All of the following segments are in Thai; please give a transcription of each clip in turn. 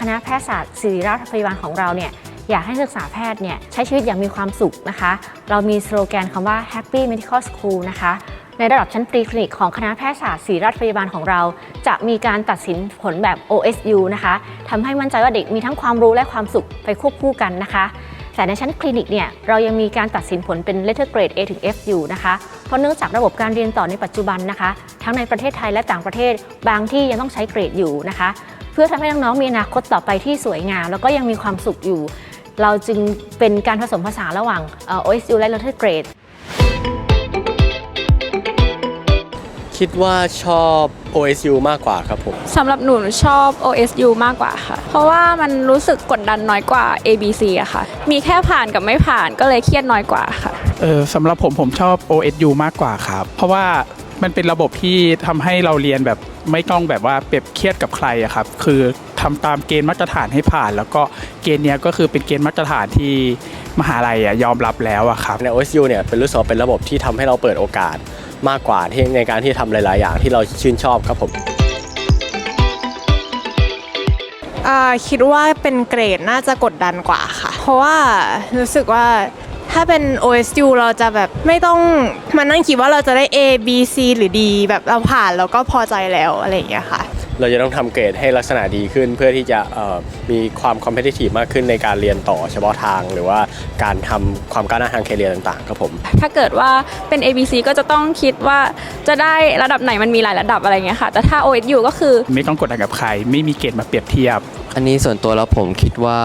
คณะแพทยศาสตร์ศิริราชพยาบาลของเราเนี่ยอยากให้ศึกษาแพทย์เนี่ยใช้ชีวิตอย่างมีความสุขนะคะ เรามีสโลแกนคำว่า Happy Medical School นะคะ ในระดับชั้นปรีคลินิกของคณะแพทยศาสตร์ศิริราชพยาบาลของเรา จะมีการตัดสินผลแบบ OSU นะคะทำให้มั่นใจว่าเด็กมีทั้งความรู้และความสุขไปควบคู่กันนะคะแต่ในชั้นคลินิกเนี่ยเรายังมีการตัดสินผลเป็น letter grade A ถึง F อยู่นะคะ เพราะเนื่องจากระบบการเรียนต่อในปัจจุบันนะคะ ทั้งในประเทศไทยและต่างประเทศบางที่ยังต้องใช้เกรดอยู่นะคะ เพื่อทำให้น้องๆมีอนาคตต่อไปที่สวยงาม แล้วก็ยังมีความสุขอยู่ เราจึงเป็นการผสมผสานระหว่างเอ่อ OSU และ letter grade คิดว่าชอบ OSU มากกว่าครับผมสำหรับหนูชอบ OSU มากกว่าค่ะ เพราะว่ามันรู้สึกกดดันน้อยกว่า ABC อะค่ะ มีแค่ผ่านกับไม่ผ่านก็เลยเครียดน้อยกว่าค่ะ เออสำหรับผมผมชอบ OSU มากกว่าครับ เพราะว่า มันเป็นระบบที่ทำให้เราเรียนแบบไม่ต้องแบบว่าเปรียบเครียดกับใครอะครับ คือทำตามเกณฑ์มาตรฐานให้ผ่าน แล้วก็เกณฑ์เนี้ยก็คือเป็นเกณฑ์มาตรฐานที่มหาลัยอะยอมรับแล้วอะครับใน OSU เนี่ยเป็นรู้สึกว่าเป็นระบบที่ทำให้เราเปิดโอกาสมากกว่าที่ในการที่ทำหลาย ๆ อย่างที่เราชื่นชอบครับผมอ่าคิดว่าเป็นเกรดน่าจะกดดันกว่าค่ะ เพราะว่ารู้สึกว่า ถ้าเป็น OSU เราจะแบบไม่ต้องมานั่งคิดว่าเราจะได้ A B C หรือ D แบบเราผ่านแล้วก็พอใจแล้วอะไรอย่างเงี้ยค่ะ เราจะต้องทำเกรดให้ลักษณะดีขึ้น เพื่อที่จะเอ่อมีความคอมเพ t i t i v e มากขึ้นในการเรียนต่อเฉพาะทาง หรือว่าการทำความก้าวหน้าทางเคเรียต่างๆครับผม ถ้าเกิดว่าเป็น ABC ก็จะต้องคิดว่าจะได้ระดับไหนมันมีหลายระดับอะไรเงี้ยค่ะ แต่ถ้า OSU ก็คือ ไม่ต้องกดดันกับใคร ไม่มีเกณฑ์มาเปรียบเทียบ อันนี้ส่วนตัวแล้วผมคิดว่า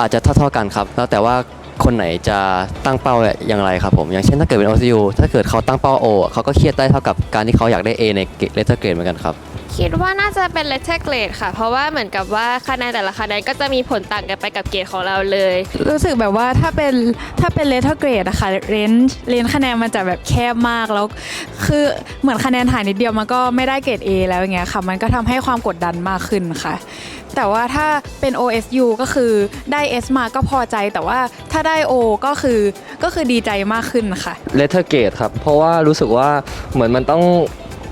อาจจะเท่าๆกันครับ แล้วแต่ว่า คนไหนจะตั้งเป้าอย่างไรครับผม อย่างเช่นถ้าเกิดเป็น OCU ถ้าเกิดเขาตั้งเป้า O เขาก็เครียดได้เท่ากับการที่เขาอยากได้ A ใน letter grade เหมือนกันครับ คิดว่าน่าจะเป็น letter grade ค่ะ เพราะว่าเหมือนกับว่าคะแนนแต่ละคะแนนก็จะมีผลต่างกันไปกับเกรดของเราเลย รู้สึกแบบว่าถ้าเป็นถ้าเป็น letter grade อะค่ะเรนเรนคะแนนมันจะแบบแคบมากแล้ว คือเหมือนคะแนนถ่ายนิดเดียวมันก็ไม่ได้เกรด A แล้วอย่างเงี้ยค่ะ มันก็ทำให้ความกดดันมากขึ้นค่ะ แต่ว่าถ้าเป็น OSU ก็คือได้ S มาก็พอใจแต่ว่าถ้าได้ O ก็คือก็คือดีใจมากขึ้นค่ะ letter grade ครับ เพราะว่ารู้สึกว่าเหมือนมันต้อง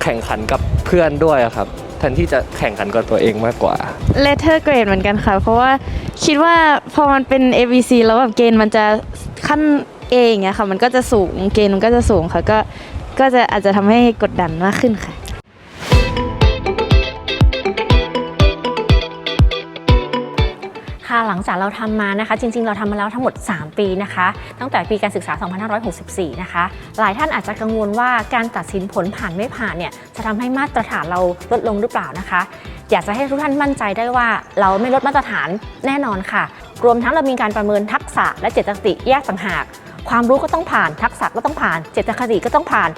แข่งขันกับเพื่อนด้วยอะครับแทนที่จะแข่งขันกับตัวเองมากกว่า letter grade เหมือนกันค่ะ เพราะว่าคิดว่าพอมันเป็น ABC แล้วแบบเกณฑ์มันจะขั้น A อย่างเงี้ยค่ะ มันก็จะสูงเกณฑ์มันก็จะสูงค่ะ ก็ก็จะอาจจะทำให้กดดันมากขึ้นค่ะ ค่ะหลังจากเราทำมานะคะ จริง ๆ เราทำมาแล้วทั้งหมด 3 ปีนะคะ ตั้งแต่ปีการศึกษา 2564 นะคะ หลายท่านอาจจะกังวลว่าการตัดสินผลผ่านไม่ผ่านเนี่ยจะทำให้มาตรฐานเราลดลงหรือเปล่านะคะ อยากจะให้ทุกท่านมั่นใจได้ว่า เราไม่ลดมาตรฐานแน่นอนค่ะ รวมทั้งเรามีการประเมินทักษะและเจตคติแยกต่างหาก ความรู้ก็ต้องผ่านทักษะก็ต้องผ่าน เจตคติก็ต้องผ่าน